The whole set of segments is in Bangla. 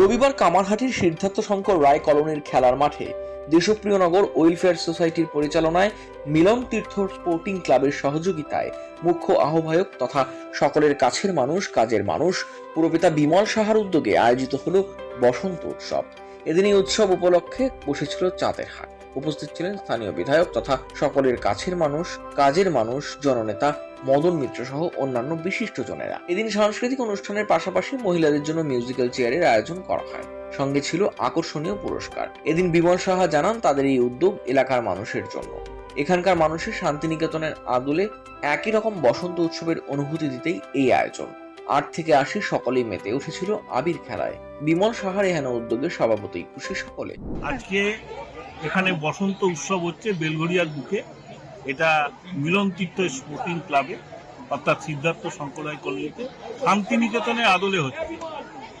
রবিবার কামারহাটির সিদ্ধার্থ শঙ্কর রায় কলোনির খেলার মাঠে দেশপ্রিয় নগর ওয়েলফেয়ার সোসাইটির পরিচালনায় মিলন তীর্থ স্পোর্টিং ক্লাবের সহযোগিতায় মুখ্য আহ্বায়ক তথা সকলের কাছের মানুষ, কাজের মানুষ, পুরপিতা বিমল সাহার উদ্যোগে আয়োজিত হলো বসন্ত উৎসব। এদিন এই উৎসব উপলক্ষে বসেছিল চাঁদের হাট। উপস্থিত ছিলেন স্থানীয় বিধায়ক তথা সকলের কাছের মানুষ, কাজের মানুষ, জননেতা মদন মিত্র সহ অন্যান্য বিশিষ্ট জনেরা। এদিন সাংস্কৃতিক অনুষ্ঠানের পাশাপাশি মহিলাদের জন্য মিউজিক্যাল চেয়ারের আয়োজন করা হয়। সঙ্গে ছিল আকর্ষণীয় পুরস্কার। এদিন বিমল সাহা জানান তাদের এই উদ্যোগ এলাকার মানুষের জন্য। এখানকার মানুষের শান্তিনিকেতনের আদলে একই রকম বসন্ত উৎসবের অনুভূতি দিতেই এই আয়োজন। আট থেকে আশি সকলেই মেতে উঠেছিল আবির খেলায়। বিমল সাহার এহেন উদ্যোগে স্বভাবতই খুশি সকলে। আজকে এখানে বসন্ত উৎসব হচ্ছে বেলঘরিয়ার বুকে। এটা মিলন তীর্থ স্পোর্টিং ক্লাবে, অর্থাৎ সিদ্ধার্থ সম্প্রদায় কলোনিতে শান্তিনিকেতনের আদলে হচ্ছে।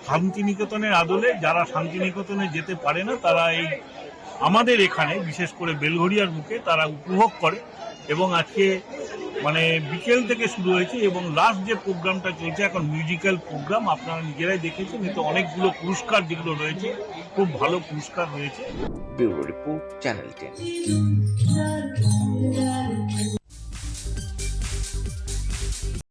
শান্তিনিকেতনের আদলে যারা শান্তিনিকেতনে যেতে পারে না, তারা এই আমাদের এখানে, বিশেষ করে বেলঘরিয়ার মুখে তারা উপভোগ করে এবং আজকে মানে বিকেল থেকে শুরু হয়েছে এবং লাস্ট যে প্রোগ্রামটা চলছে, এখন মিউজিক্যাল প্রোগ্রাম আপনারা নিজেরাই দেখেছেন, এতে অনেকগুলো পুরস্কার যেগুলো রয়েছে, খুব ভালো পুরস্কার রয়েছে।